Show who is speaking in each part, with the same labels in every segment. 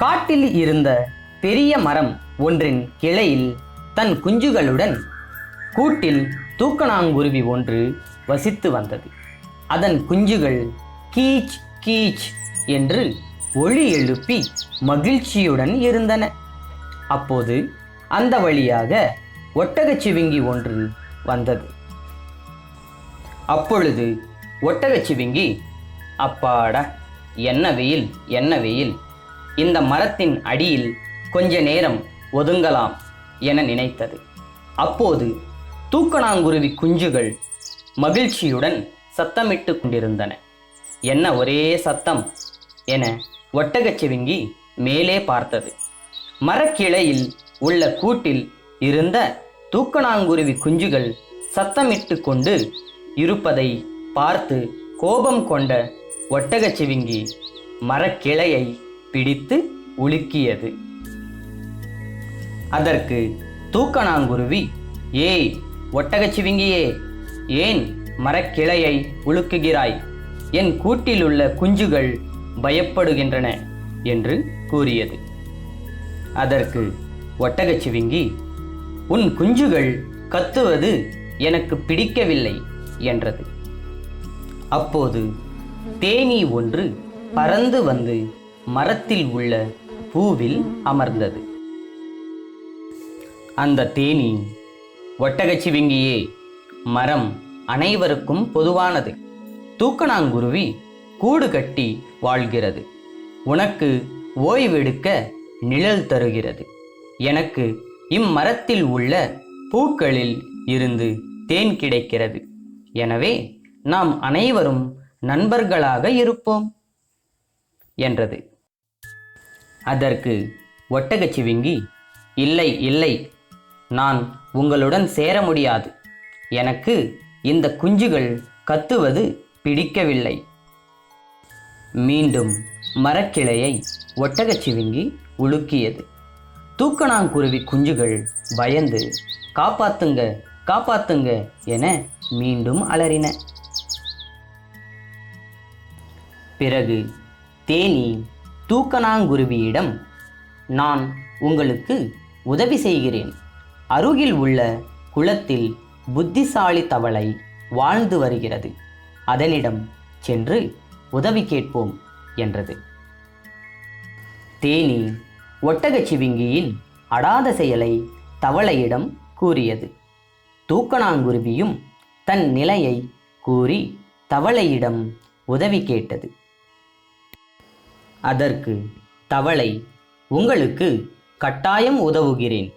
Speaker 1: காட்டில் இருந்த பெரிய மரம் ஒன்றின் கிளையில் தன் குஞ்சுகளுடன் கூட்டில் தூக்கணாங்குருவி ஒன்று வசித்து வந்தது. அதன் குஞ்சுகள் கீச் கீச் என்று ஒளி எழுப்பி மகிழ்ச்சியுடன் இருந்தன. அப்போது அந்த வழியாக ஒட்டகச்சிவிங்கி ஒன்று வந்தது. அப்பொழுது ஒட்டகச்சிவிங்கி அப்பாடா என்ன வெயில் என்ன வெயில் இந்த மரத்தின் அடியில் கொஞ்ச நேரம் ஒதுங்கலாம் என நினைத்தது. அப்போது தூக்கணாங்குருவி குஞ்சுகள் மகிழ்ச்சியுடன் சத்தமிட்டு கொண்டிருந்தன. என்ன ஒரே சத்தம் என ஒட்டகச் செவிங்கி மேலே பார்த்தது. மரக்கிளையில் உள்ள கூட்டில் இருந்த தூக்கணாங்குருவி குஞ்சுகள் சத்தமிட்டு கொண்டு இருப்பதை பார்த்து கோபம் கொண்ட ஒட்டகச் செவிங்கி மரக்கிளையை பிடித்து உலுக்கியது. அதற்கு தூக்கணாங்குருவி ஏய் ஒட்டகச்சிவிங்கியே ஏன் மரக்கிளையை உலுக்குகிறாய்? என் கூட்டிலுள்ள குஞ்சுகள் பயப்படுகின்றன என்று கூறியது. அதற்கு ஒட்டகச்சிவிங்கி உன் குஞ்சுகள் கத்துவது எனக்கு பிடிக்கவில்லை என்றது. அப்போது தேனீ ஒன்று பறந்து வந்து மரத்தில் உள்ள பூவில் அமர்ந்தது. அந்த தேனீ ஒட்டகச்சிவிங்கியே மரம் அனைவருக்கும் பொதுவானது. தூக்கணாங்குருவி கூடு கட்டி வாழ்கிறது. உனக்கு ஓய்வெடுக்க நிழல் தருகிறது. எனக்கு இம்மரத்தில் உள்ள பூக்களில் இருந்து தேன் கிடைக்கிறது. எனவே நாம் அனைவரும் நண்பர்களாக இருப்போம். என்றது. அதற்கு ஒட்டகச்சிவிங்கி இல்லை இல்லை நான் உங்களுடன் சேர முடியாது. எனக்கு இந்த குஞ்சுகள் கத்துவது பிடிக்கவில்லை. மீண்டும் மரக்கிளையை ஒட்டகச்சிவிங்கி உலுக்கியது. தூக்கணாங்குருவி குஞ்சுகள் பயந்து காப்பாத்துங்க காப்பாத்துங்க என மீண்டும் அலறின. பிறகு தேனி தூக்கணாங்குருவியிடம் நான் உங்களுக்கு உதவி செய்கிறேன். அருகில் உள்ள குளத்தில் புத்திசாலி தவளை வாழ்ந்து வருகிறது. அதனிடம் சென்று உதவி கேட்போம் என்றது. தேனி ஒட்டகச்சிவிங்கியின் அடாத செயலை தவளையிடம் கூறியது. தூக்கணாங்குருவியும் தன் நிலையை கூறி தவளையிடம் உதவி கேட்டது. அதற்கு தவளை உங்களுக்கு கட்டாயம் உதவுகிறேன்.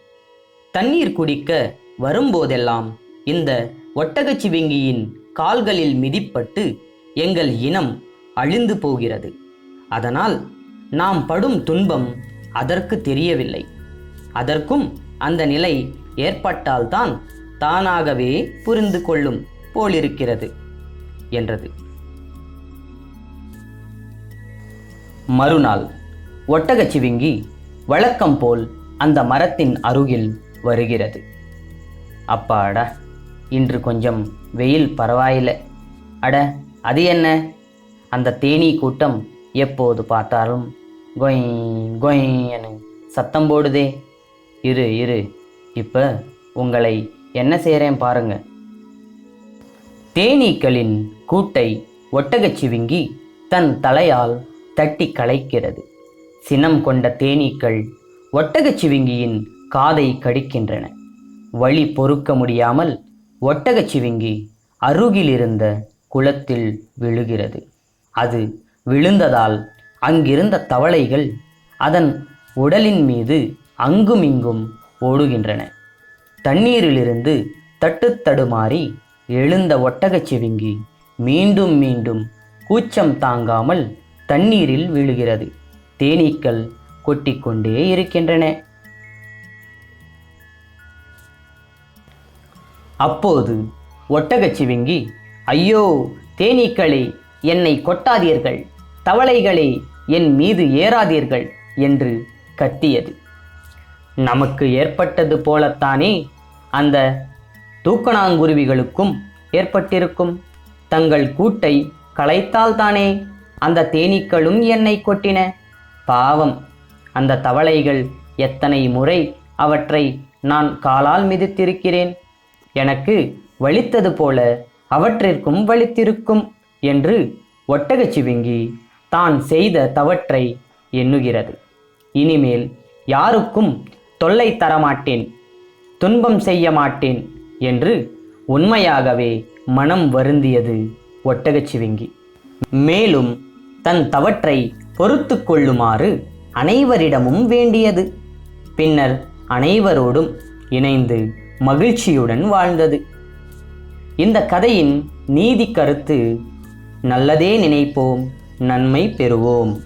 Speaker 1: தண்ணீர் குடிக்க வரும்போதெல்லாம் இந்த ஒட்டகச்சிவிங்கியின் கால்களில் மிதிப்பட்டு எங்கள் இனம் அழிந்து போகிறது. அதனால் நாம் படும் துன்பம் அதற்கு தெரியவில்லை. அதற்கும் அந்த நிலை ஏற்பட்டால்தான் தானாகவே புரிந்து கொள்ளும் போலிருக்கிறது என்றது. மறுநாள் ஒட்டகச்சிவிங்கி வழக்கம் போல் அந்த மரத்தின் அருகில் வருகிறது. அப்பாடா இன்று கொஞ்சம் வெயில் பரவாயில்லை. அட அது என்ன? அந்த தேனீ கூட்டம் எப்போது பார்த்தாலும் கொய் கொய் சத்தம் போடுதே. இரு இரு இப்போ உங்களை என்ன செய்கிறேன் பாருங்க. தேனீக்களின் கூட்டை ஒட்டகச்சிவிங்கி தன் தலையால் தட்டி கலைக்கிறது சினம் கொண்ட தேனீக்கள் ஒட்டகச் சிவிங்கியின் காதை கடிக்கின்றன. வழி பொறுக்க முடியாமல் ஒட்டகச் சிவிங்கி அருகிலிருந்த குளத்தில் விழுகிறது. அது விழுந்ததால் அங்கிருந்த தவளைகள் அதன் உடலின் மீது அங்குமிங்கும் ஓடுகின்றன. தண்ணீரிலிருந்து தட்டுத்தடுமாறி எழுந்த ஒட்டகச் சிவிங்கி மீண்டும் மீண்டும் கூச்சம் தாங்காமல் தண்ணீரில் விழுகிறது. தேனீக்கள் கொட்டிக்கொண்டே இருக்கின்றன. அப்போது ஒட்டகச்சிவிங்கி ஐயோ தேனீக்களே என்னை கொட்டாதீர்கள். தவளைகளே என் மீது ஏறாதீர்கள் என்று கத்தியது. நமக்கு ஏற்பட்டது போலத்தானே அந்த தூக்கணாங்குருவிகளுக்கும் ஏற்பட்டிருக்கும். தங்கள் கூட்டை கலைத்தால்தானே அந்த தேனீக்களும் என்னை கொட்டின. பாவம் அந்த தவளைகள் எத்தனை முறை அவற்றை நான் காலால் மிதித்திருக்கிறேன். எனக்கு வலித்தது போல அவற்றிற்கும் வலித்திருக்கும் என்று ஒட்டகச்சிவிங்கி தான் செய்த தவற்றை எண்ணுகிறது. இனிமேல் யாருக்கும் தொல்லை தரமாட்டேன் துன்பம் செய்ய மாட்டேன் என்று உண்மையாகவே மனம் வருந்தியது ஒட்டகச்சிவிங்கி மேலும் தன் தவற்றை பொறுத்து கொள்ளுமாறு அனைவரிடமும் வேண்டியது. பின்னர் அனைவரோடும் இணைந்து மகிழ்ச்சியுடன் வாழ்ந்தது. இந்த கதையின் நீதி கருத்து நல்லதே நினைப்போம் நன்மை பெறுவோம்.